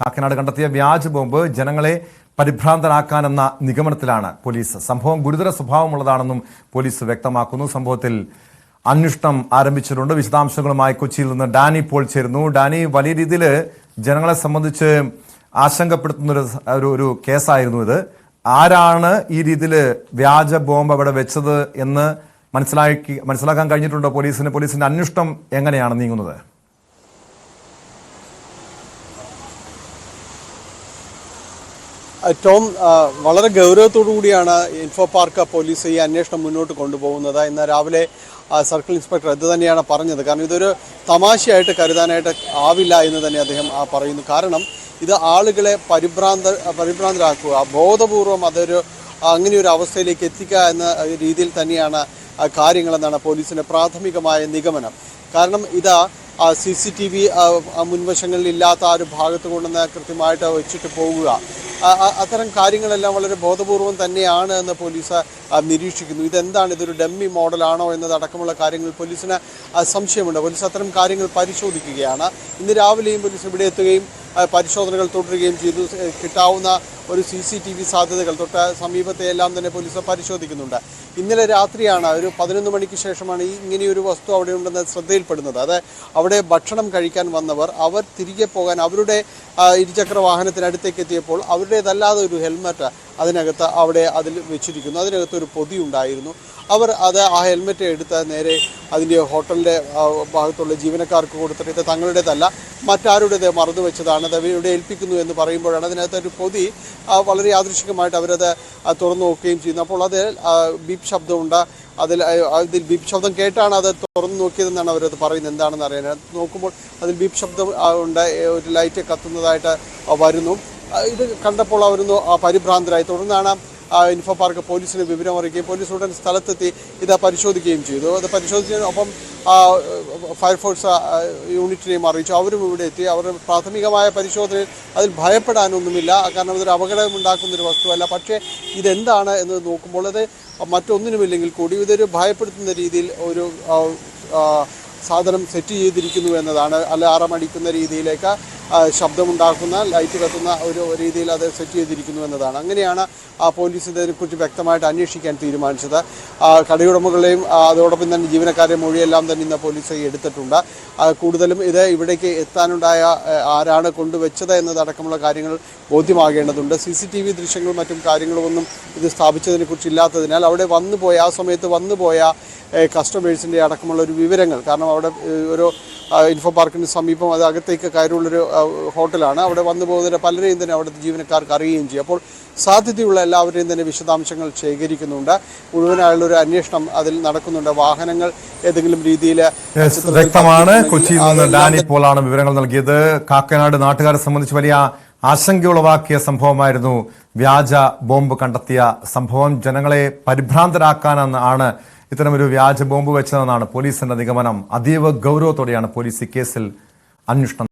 കാക്കനാട് കണ്ടെത്തിയ വ്യാജ ബോംബ് ജനങ്ങളെ പരിഭ്രാന്തരാക്കാനെന്ന നിഗമനത്തിലാണ് പോലീസ്. സംഭവം ഗുരുതര സ്വഭാവമുള്ളതാണെന്നും പോലീസ് വ്യക്തമാക്കുന്നു. സംഭവത്തിൽ അന്വേഷണം ആരംഭിച്ചിട്ടുണ്ട്. വിശദാംശങ്ങളുമായി കൊച്ചിയിൽ നിന്ന് ഡാനി പോൾ ചേരുന്നു. ഡാനി വലിയ രീതിയിൽ ജനങ്ങളെ സംബന്ധിച്ച് ആശങ്കപ്പെടുത്തുന്ന ഒരു ഒരു കേസായിരുന്നു ഇത്. ആരാണ് ഈ രീതിയിൽ വ്യാജ ബോംബ് അവിടെ വെച്ചത് എന്ന് മനസ്സിലാക്കി മനസ്സിലാക്കാൻ കഴിഞ്ഞിട്ടുണ്ടോ പോലീസിന്? പോലീസിന്റെ അന്വേഷണം എങ്ങനെയാണ് നീങ്ങുന്നത്? ടോം വളരെ ഗൗരവത്തോടു കൂടിയാണ് ഇൻഫോ പാർക്ക് പോലീസ് ഈ അന്വേഷണം മുന്നോട്ട് കൊണ്ടുപോകുന്നത് ഇന്ന് രാവിലെ സർക്കിൾ ഇൻസ്പെക്ടർ ഇത് തന്നെയാണ് പറഞ്ഞത്. കാരണം ഇതൊരു തമാശയായിട്ട് കരുതാനായിട്ട് ആവില്ല എന്ന് തന്നെ അദ്ദേഹം പറയുന്നു. കാരണം ഇത് ആളുകളെ പരിഭ്രാന്ത പരിഭ്രാന്തരാക്കുക ബോധപൂർവം അതൊരു അങ്ങനെ ഒരു അവസ്ഥയിലേക്ക് എത്തിക്കുക എന്ന രീതിയിൽ തന്നെയാണ് കാര്യങ്ങളെന്നാണ് പോലീസിന്റെ പ്രാഥമികമായ നിഗമനം. കാരണം ഇതാ സി സി ടി വി മുൻവശങ്ങളിൽ ഇല്ലാത്ത ആ ഒരു ഭാഗത്ത് കൊണ്ടുവന്ന് കൃത്യമായിട്ട് വെച്ചിട്ട് പോവുക. അത്തരം കാര്യങ്ങളെല്ലാം വളരെ ബോധപൂർവം തന്നെയാണ് എന്ന് പോലീസ് നിരീക്ഷിക്കുന്നു. ഇതെന്താണ്? ഇതൊരു ഡമ്മി മോഡലാണോ എന്നതടക്കമുള്ള കാര്യങ്ങൾ പോലീസിന് സംശയമുണ്ട്. പോലീസ് അത്തരം കാര്യങ്ങൾ പരിശോധിക്കുകയാണ്. ഇന്ന് രാവിലെയും പോലീസ് ഇവിടെ എത്തുകയും പരിശോധനകൾ തുടരുകയും ചെയ്തു. കിട്ടാവുന്ന ഒരു സി സി ടി വി സാധ്യതകൾ തൊട്ട് സമീപത്തെ എല്ലാം തന്നെ പോലീസ് പരിശോധിക്കുന്നുണ്ട്. ഇന്നലെ രാത്രിയാണ് ഒരു പതിനൊന്ന് മണിക്ക് ശേഷമാണ് ഈ ഇങ്ങനെയൊരു വസ്തു അവിടെ ഉണ്ടെന്ന് ശ്രദ്ധയിൽപ്പെടുന്നത്. അത് അവിടെ ഭക്ഷണം കഴിക്കാൻ വന്നവർ അവർ തിരികെ പോകാൻ അവരുടെ ഇരുചക്ര വാഹനത്തിനടുത്തേക്ക് എത്തിയപ്പോൾ അവരുടേതല്ലാതെ ഒരു ഹെൽമറ്റ് അതിനകത്ത് അവിടെ അതിൽ വെച്ചിരിക്കുന്നു. അതിനകത്ത് ഒരു പൊതി ഉണ്ടായിരുന്നു. അവർ അത് ആ ഹെൽമെറ്റ് എടുത്ത് നേരെ അതിന്റെ ഹോട്ടലിന്റെ ഭാഗത്തുള്ള ജീവനക്കാർക്ക് കൊടുത്തിട്ട് തങ്ങളുടേതല്ല മറ്റാരുടേത് മറന്നു വെച്ചതാണ് അത് ഇവിടെ ഏൽപ്പിക്കുന്നു എന്ന് പറയുമ്പോഴാണ് അതിനകത്ത് ഒരു പൊതി വളരെ യാദൃശികമായിട്ട് അവരത് തുറന്നു നോക്കുകയും ചെയ്യുന്നു. അപ്പോൾ അത് ബീപ് ശബ്ദമുണ്ട്. അതിൽ അതിൽ ബീപ് ശബ്ദം കേട്ടാണ് അത് തുറന്നു നോക്കിയതെന്നാണ് അവരത് പറയുന്നത്. എന്താണെന്ന് അറിയാൻ. നോക്കുമ്പോൾ അതിൽ ബീപ് ശബ്ദം ഉണ്ട്. ഒരു ലൈറ്റ് കത്തുന്നതായിട്ട് വരുന്നു. ഇത് കണ്ടപ്പോൾ അവരൊന്ന് പരിഭ്രാന്തരായി. തുടർന്നാണ് ഇൻഫോ പാർക്ക് പോലീസിന് വിവരം അറിയിക്കുകയും പോലീസ് ഉടൻ സ്ഥലത്തെത്തി ഇത് പരിശോധിക്കുകയും ചെയ്തു. അത് പരിശോധിച്ചതിന് ഒപ്പം ആ, ഫയർഫോഴ്സ് യൂണിറ്റിനെയും അറിയിച്ചു. അവരും ഇവിടെ എത്തി. അവർ പ്രാഥമികമായ പരിശോധനയിൽ അതിൽ ഭയപ്പെടാനൊന്നുമില്ല. കാരണം ഇതൊരു അപകടം ഉണ്ടാക്കുന്ന ഒരു വസ്തുവല്ല. പക്ഷേ ഇതെന്താണ് എന്ന് നോക്കുമ്പോൾ അത് മറ്റൊന്നിനുമില്ലെങ്കിൽ കൂടി ഇതൊരു ഭയപ്പെടുത്തുന്ന രീതിയിൽ ഒരു സാധനം സെറ്റ് ചെയ്തിരിക്കുന്നു എന്നതാണ്. അലാറം അടിക്കുന്ന രീതിയിലേക്ക് ശബ്ദമുണ്ടാക്കുന്ന ലൈറ്റ് കത്തുന്ന ഒരു രീതിയിൽ അത് സെറ്റ് ചെയ്തിരിക്കുന്നു എന്നതാണ്. അങ്ങനെയാണ് ആ പോലീസ് ഇതിനെക്കുറിച്ച് വ്യക്തമായിട്ട് അന്വേഷിക്കാൻ തീരുമാനിച്ചത്. കടയുടമകളെയും അതോടൊപ്പം തന്നെ ജീവനക്കാരെ മൊഴിയെല്ലാം തന്നെ ഇന്ന് പോലീസ് എടുത്തിട്ടുണ്ട്. കൂടുതലും ഇത് ഇവിടേക്ക് എത്താനുണ്ടായ ആരാണ് കൊണ്ടുവച്ചത് എന്നതടക്കമുള്ള കാര്യങ്ങൾ ബോധ്യമാകേണ്ടതുണ്ട്. സി സി ടി വി ദൃശ്യങ്ങളും മറ്റും കാര്യങ്ങളുമൊന്നും ഇത് സ്ഥാപിച്ചതിനെക്കുറിച്ച് ഇല്ലാത്തതിനാൽ അവിടെ വന്നുപോയ ആ സമയത്ത് വന്നുപോയ കസ്റ്റമേഴ്സിന്റെ അടക്കമുള്ള ഒരു വിവരങ്ങൾ കാരണം അവിടെ ഒരു ഇൻഫോ പാർക്കിന് സമീപം അത് അകത്തേക്ക് കയറുള്ളൊരു ഹോട്ടലാണ്. അവിടെ വന്നു പോകുന്നതിന് പലരെയും തന്നെ അവിടുത്തെ ജീവനക്കാർക്ക് അറിയുകയും ചെയ്യും. അപ്പോൾ സാധ്യതയുള്ള എല്ലാവരെയും തന്നെ വിശദാംശങ്ങൾ ശേഖരിക്കുന്നുണ്ട്. മുഴുവനായുള്ള ഒരു അന്വേഷണം അതിൽ നടക്കുന്നുണ്ട്. വാഹനങ്ങൾ ഏതെങ്കിലും രീതിയിൽ വ്യക്തമാണ്. കൊച്ചിയിൽ നിന്ന് ഡാനി പോളാണ് വിവരങ്ങൾ നൽകിയത്. കാക്കനാട് നാട്ടുകാരെ സംബന്ധിച്ച് വലിയ ആശങ്കയുളവാക്കിയ സംഭവമായിരുന്നു വ്യാജ ബോംബ് കണ്ടെത്തിയ സംഭവം. ജനങ്ങളെ പരിഭ്രാന്തരാക്കാനെന്ന് ആണ് ഇത്തരമൊരു വ്യാജ ബോംബ് വെച്ചതെന്നാണ് പോലീസിന്റെ നിഗമനം. അതീവ ഗൗരവത്തോടെയാണ് പോലീസ് ഈ കേസിൽ അന്വേഷണം